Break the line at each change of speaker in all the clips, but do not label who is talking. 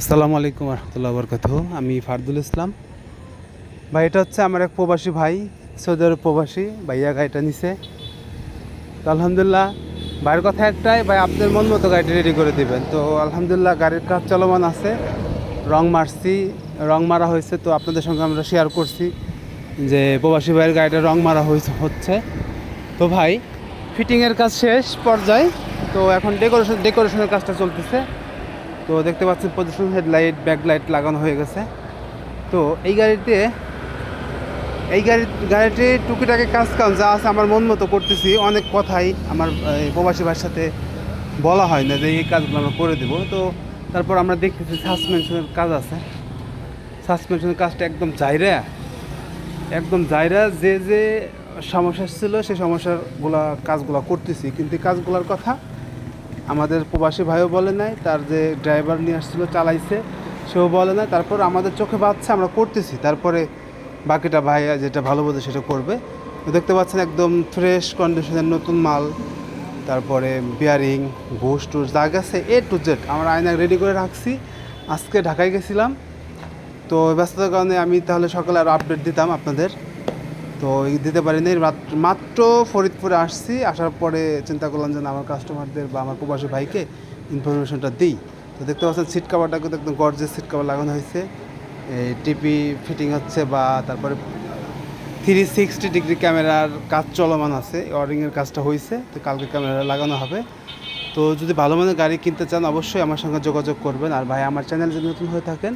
আসসালামু আলাইকুম রহমতুল্লাহ বরকাত আমি ফারদুল ইসলাম। ভাই, এটা হচ্ছে আমার এক প্রবাসী ভাই, সৌদি আরব প্রবাসী। ভাইয়া গাড়িটা নিছে। তো আলহামদুলিল্লাহ, ভাইয়ের কথা একটাই, ভাই, আপনার মন মতো গাড়িটা রেডি করে দিবেন। তো আলহামদুলিল্লাহ, গাড়ির কাজ চলমান আছে। রং মারছি, রং মারা হয়েছে, তো আপনাদের সঙ্গে আমরা শেয়ার করছি যে প্রবাসী ভাইয়ের গাড়িটা রং মারা হয়েছে হচ্ছে। তো ভাই ফিটিংয়ের কাজ শেষ পর্যায়ে, তো এখন ডেকোরেশন ডেকোরেশনের কাজটা চলতেছে। তো দেখতে পাচ্ছেন পজিশন হেডলাইট ব্যাকলাইট লাগানো হয়ে গেছে। তো এই গাড়িতে, এই গাড়ি গাড়িটি টুকিটাকি কাজ কাম যা আছে আমার মন মতো করতেছি, অনেক কথাই আমার প্রবাসী ভাইয়ের সাথে বলা হয় না যে এই কাজগুলো আমরা করে দেবো। তো তারপর আমরা দেখতেছি সাসপেনশনের কাজ আছে। সাসপেনশনের কাজটা একদম জায়রা একদম জায়রা যে যে সমস্যা ছিল সেই সমস্যাগুলা, কাজগুলো করতেছি। কিন্তু কাজগুলোর কথা আমাদের প্রবাসী ভাইও বলে নাই, তার যে ড্রাইভার নিয়ে আসছিল, চালাইছে, সেও বলে নাই। তারপর আমাদের চোখে বাচ্চা, আমরা করতেছি। তারপরে বাকিটা ভাই যেটা ভালো বোঝে সেটা করবে। দেখতে পাচ্ছেন একদম ফ্রেশ কন্ডিশনের নতুন মাল। তারপরে বিয়ারিং ঘুষ টুস, যা গেছে এ টু জেড আমরা আয়না রেডি করে রাখছি। আজকে ঢাকায় গেছিলাম। তো ব্যস্ততার কারণে আমি তাহলে সকালে আরও আপডেট দিতাম আপনাদের। তো দিতে পারিনি। মাত্র মাত্র ফরিদপুরে আসছি, আসার পরে চিন্তা করলাম যে আমার কাস্টমারদের বা আমার প্রবাসী ভাইকে ইনফরমেশনটা দিই। তো দেখতে পাচ্ছেন সিট কাভারটা কিন্তু একদম গর্জের সিট কাভার লাগানো হয়েছে। টিপি ফিটিং হচ্ছে বা তারপরে থ্রি সিক্সটি ডিগ্রি ক্যামেরার কাজ চলমান আছে। ওয়ারিংয়ের কাজটা হয়েছে, তো কালকে ক্যামেরা লাগানো হবে। তো যদি ভালো মানের গাড়ি কিনতে চান, অবশ্যই আমার সঙ্গে যোগাযোগ করবেন। আর ভাই, আমার চ্যানেল যদি নতুন হয়ে থাকেন,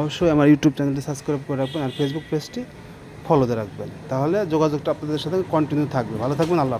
অবশ্যই আমার ইউটিউব চ্যানেলটি সাবস্ক্রাইব করে রাখবেন। আর ফেসবুক পেজটি ফলোতে রাখবেন তাহলে যোগাযোগটা আপনাদের সাথে কন্টিনিউ থাকবে ভালো থাকবেন আল্লাহ।